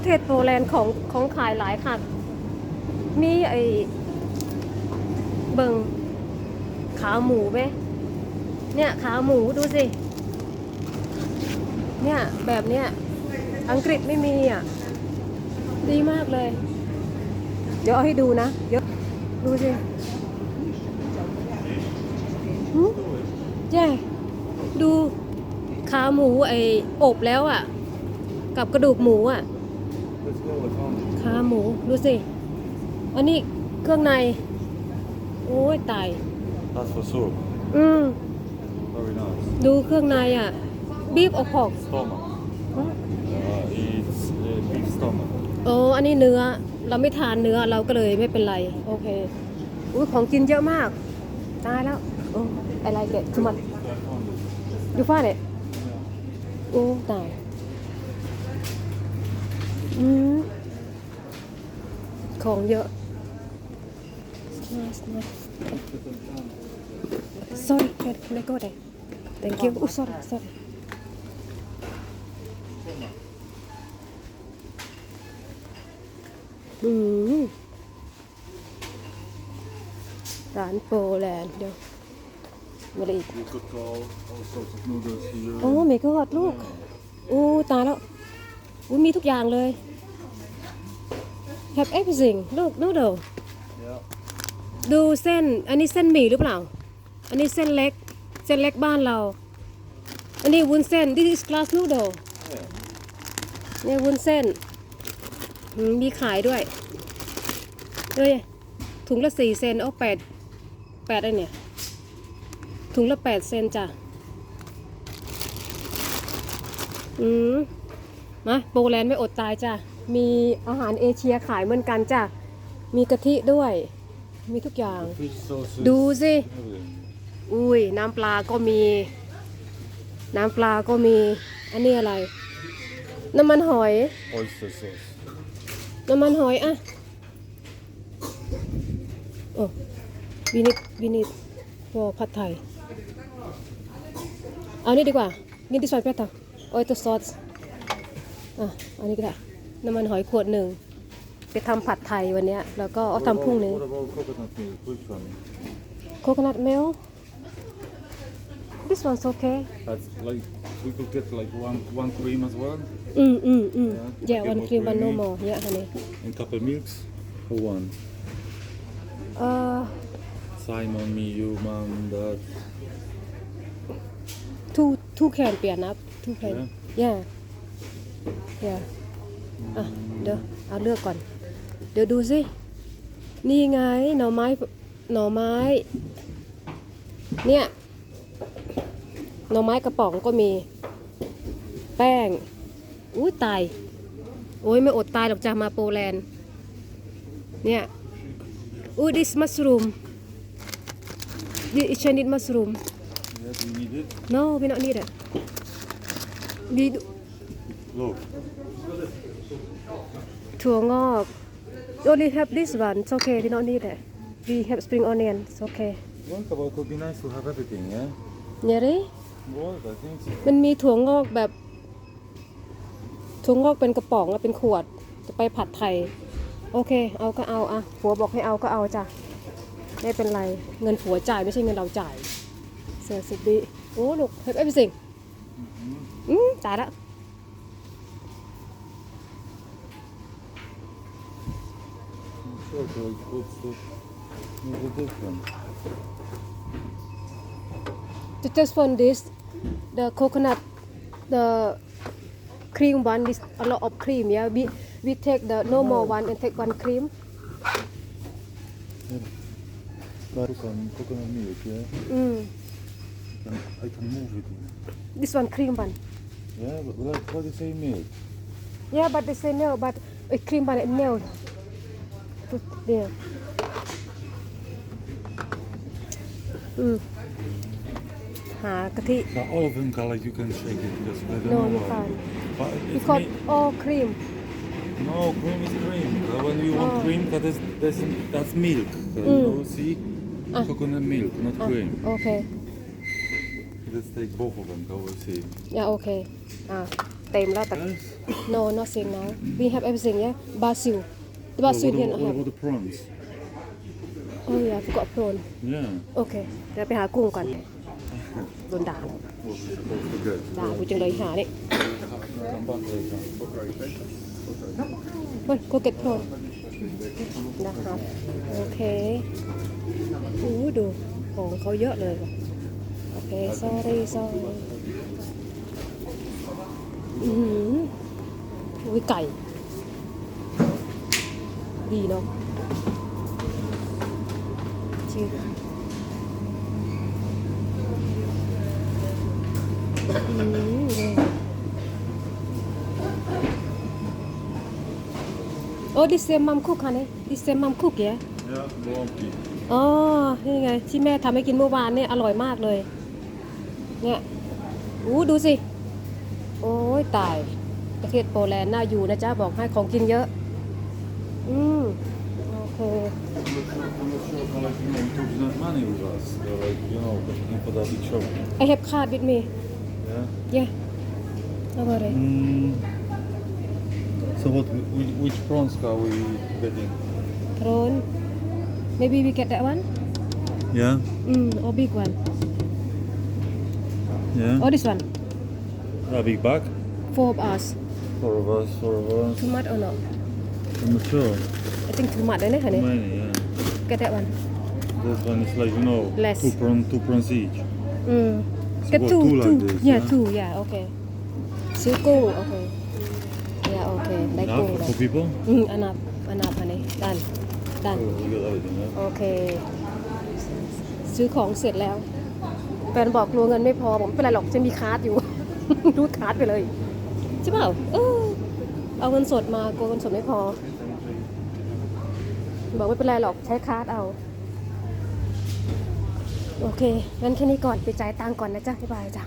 ประเทศโปแลนด์ของของขายหลายค่ะ มีไอเบิงขาหมูไหมเนี่ยขาหมูดูสิ เนี่ยแบบเนี้ยอังกฤษไม่มีอะ ดีมากเลย เดี๋ยวเอาให้ดูนะเดี๋ยวดูสิหึแย่ดูขาหมูไออบแล้วอะ กับกระดูกหมูอะ ขาหมูดูสิ อันนี้เครื่องใน โอ้ยตาย That's for soup. อืม Very nice. ดูเครื่องในอะบีฟอกพอก Stomach. Uh, it's uh, beef stomach. โอ้อันนี้เนื้อ เราไม่ทานเนื้อเราก็เลยไม่เป็นไร โอเค อุ้ยของกินเยอะมาก ตายแล้ว โอ้อะไรเด็ดทุมันดูฟ้าเนี่ยโอ้ตายอืมของเยอะ nice nice sorry can can I go there thank you oh sorry sorry อืมร้านโปแลนด์เดี๋ยวมาเลยอีก You could call all sorts of noodles here. โอ้เมกอดลูก โอ้ ตายแล้ว อุ้ยมีทุกอย่างเลย have everything ลูก noodle Yeah. ดูเส้น อันนี้เส้นหมี่หรือเปล่า อันนี้เส้นเล็ก เส้นเล็กบ้านเรา อันนี้วุ้นเส้น this is glass noodle Yeah. เนี่ยวุ้นเส้นอืมมีขายด้วยเอ้ยถุงละสี่เซนโอ้แปดแปดอะไรเนี่ย ถุงละแปดเซนจ้ะ อืม มาโปแลนด์ไม่อดตายจ้ะ มีอาหารเอเชียขายเหมือนกันจ้ะ มีกะทิด้วย มีทุกอย่าง Fish sauces. ดูสิ Everything. อุ้ยน้ำปลาก็มี น้ำปลาก็มี อันนี้อะไร น้ำมันหอย Oyster sauce. น้ำมันหอยอะโอ้วินิดวินิดพอผัดไทย เอานี่ดีกว่านี่ดิสไวเปต้าออยตัวซอส อะอันนี้ก็ได้น้ำมันหอยขวดหนึ่งไปทำผัดไทยวันเนี้ยแล้วก็เอา What ทำพรุ่ง about, นี้ what about coconut milk? Which one? โคโคนัท milk this one's okay That's like we could get like one one cream as well. อืมอืมอืม Yeah, yeah okay, one more cream one no creamy. more yeah honey And couple milks for one. เอ่อ Simon, me, you, mom, dad. two two can เปลี่ยนนะ two can yeah yeah อะเดี๋ยวเอาเลือกก่อน เดี๋ยวดูสิ นี่ไงหน่อไม้หน่อไม้ เนี่ยหน่อไม้กระป๋องก็มี แป้งอุ้ยตาย โอ้ยไม่อดตายหรอกจ้ามาโปแลนด์ เนี่ยอุ้ย this mushroom this Chinese mushroom Yeah, do you need it? no we not need it we do- Look. ถั่วงอก only have this one it's okay we don't need it we have spring onion it's okay Well, about could be nice to have everything, yeah? เนี่ยดิ Well, I think so. มันมีถั่วงอกแบบ ถั่วงอกเป็นกระป๋องอะเป็นขวด จะไปผัดไทย โอเค เอาก็เอาอะผัวบอกให้เอาก็เอาจ้ะ ไม่เป็นไร เงินผัวจ่ายไม่ใช่เงินเราจ่าย เสือสุดดีโอ้ลูก have everything อืมจ่ายละ sure is good stuff. Maybe different. Ju- just for this the coconut the cream one this a lot of cream yeah we we take the normal one and take one cream Coconut, coconut milk, yeah? mm. Can, I can move it. this one cream one Yeah, but what, you say milk? yeah but they say no but a cream one and milk Put there อืมหากะทิ Now, all of them, color you can shake it because I don't No, know you why. can't. But it's because me- all cream No, cream is cream. Uh, when you want Oh. cream, that is that's, that's milk. Uh, You Mm. know, see? Ah. Coconut milk, not อ่ะ cream. โอเค Let's take both of them. Go and see. อย่าโอเค อ่า เต็มแล้วแต่ Yes. no nothing now we have everything yeah basil The What, basil what, here I what, have what the prawns? oh yeah I forgot prawn Yeah. โอเคเดี๋ยวไปหากุ้งก่อนโดนด่าแล้ว Okay. ด่ากูจังเลยหานี่ Come back later. เฮ้ยกูเก็ตโพรนนะครับโอเคอู้ดูของเขาเยอะเลยว่ะโอเค sorry sorry อือหืออุ้ยไก่ ดีเนาะชื่ออืม Oh, this same mom cook, honey. This same mom cook, yeah? Yeah, bułąki. อ๋อ นี่ไง ที่แม่ทำให้กินเมื่อวานเนี่ยอร่อยมากเลย เนี่ยอู้ดูสิ โอ้ยตาย ประเทศโปแลนด์น่าอยู่นะจ๊ะ บอกให้ของกินเยอะ อืม โอเค I'm not sure, I'm not sure how like, you know, we took enough money with us. They're like, you know, looking for that big show. I have card with me Yeah. yeah เอาไปเลย Mm. So what, which, which prawns are we getting? โทน maybe we get that one Yeah. อืม or big one Yeah. or this one A big bag? four of us Four of us, four of us. too much or not I'm not sure. I think too much เลยนะ Too honey many, yeah. get that one That one is like, you know, Less. two, prawn, two prawns each. อืม So get what, two two like two this, yeah yeah? two yeah okay ซื้อกุ้งโอเค yeah โอเคได้ Enough กุ้ง for แล้ว two people? อืมอันนับอันนับอันนี้ดันดัน Oh, we got everything, yeah? โอเค ซื้อของเสร็จแล้วแฟนบอกกลัวเงินไม่พอผมไม่เป็นไรหรอกจะมีคาร์ดอยู่ รูดคาร์ดไปเลย ใช่เปล่าเออเอาเงินสดมากลัวเงินสดไม่พอ บอกไม่เป็นไรหรอกใช้คาร์ดเอา โอเคงั้นแค่นี้ก่อนไปจ่ายตังก่อนนะจ๊ะบ๊ายบายจ้ะ